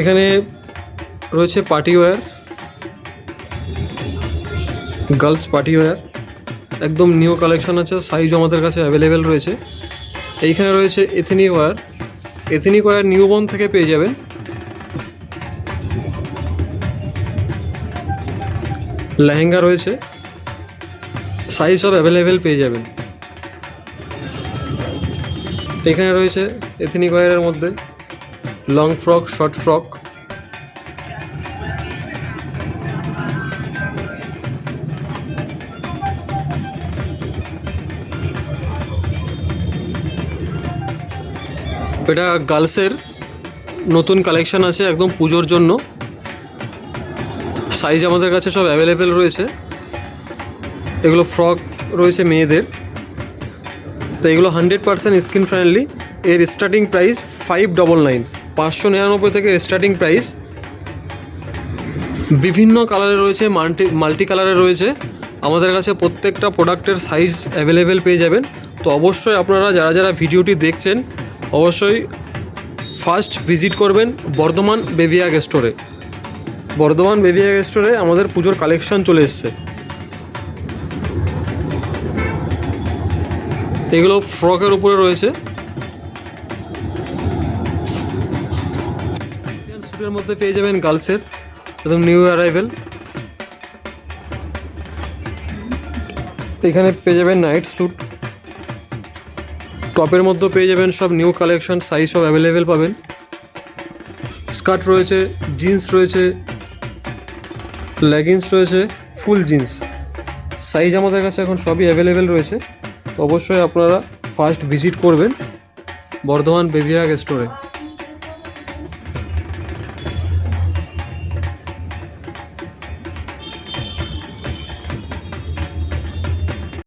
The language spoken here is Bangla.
এখানে রয়েছে party wear, girls party wear, একদম নিউ কালেকশন আছে সাইজ আমাদের কাছে অ্যাভেলেবেল রয়েছে। এইখানে রয়েছে ethnic wear ethnic wear newborn থেকে পেয়ে যাবেন। লেহেঙ্গা রয়েছে সাইজ সব অ্যাভেলেবেল পেয়ে যাবেন। এখানে রয়েছে এথেনিক ওয়্যারের মধ্যে। লং ফ্রক শর্ট ফ্রক এটা গার্লসের নতুন কালেকশন আছে একদম পুজোর জন্য। সাইজ আমাদের কাছে সব অ্যাভেলেবেল রয়েছে। এগুলো ফ্রক রয়েছে মেয়েদের। তো এগুলো হান্ড্রেড পার্সেন্ট স্কিন ফ্রেন্ডলি এর starting price five double nine পাঁচশো নিরানব্বই থেকে স্টার্টিং প্রাইস বিভিন্ন কালারে রয়েছে মাল্টি মাল্টি কালারে রয়েছে। আমাদের কাছে প্রত্যেকটা প্রোডাক্টের সাইজ অ্যাভেলেবেল পেয়ে যাবেন। তো অবশ্যই আপনারা যারা যারা ভিডিওটি দেখছেন, অবশ্যই ফার্স্ট ভিজিট করবেন বর্ধমান বেবিয়াগ স্টোরে বর্ধমান বেবিয়াগ স্টোরে আমাদের পুজোর কালেকশন চলে এসছে। এগুলো ফ্রকের উপরে রয়েছে। স্যুটের মধ্যে পেয়ে যাবেন গার্লসের একদম নিউ অ্যারাইভেল। এখানে পেয়ে যাবেন নাইট স্যুট। টপের মধ্যে পেয়ে যাবেন সব নিউ কালেকশন সাইজ সব অ্যাভেলেবেল পাবেন। স্কার্ট রয়েছে, জিন্স রয়েছে লেগিংস রয়েছে, ফুল জিন্স। সাইজ আমাদের কাছে এখন সবই অ্যাভেলেবেল রয়েছে। তো অবশ্যই আপনারা ফার্স্ট ভিজিট করবেন বর্ধমান বেবিয়াগ স্টোরে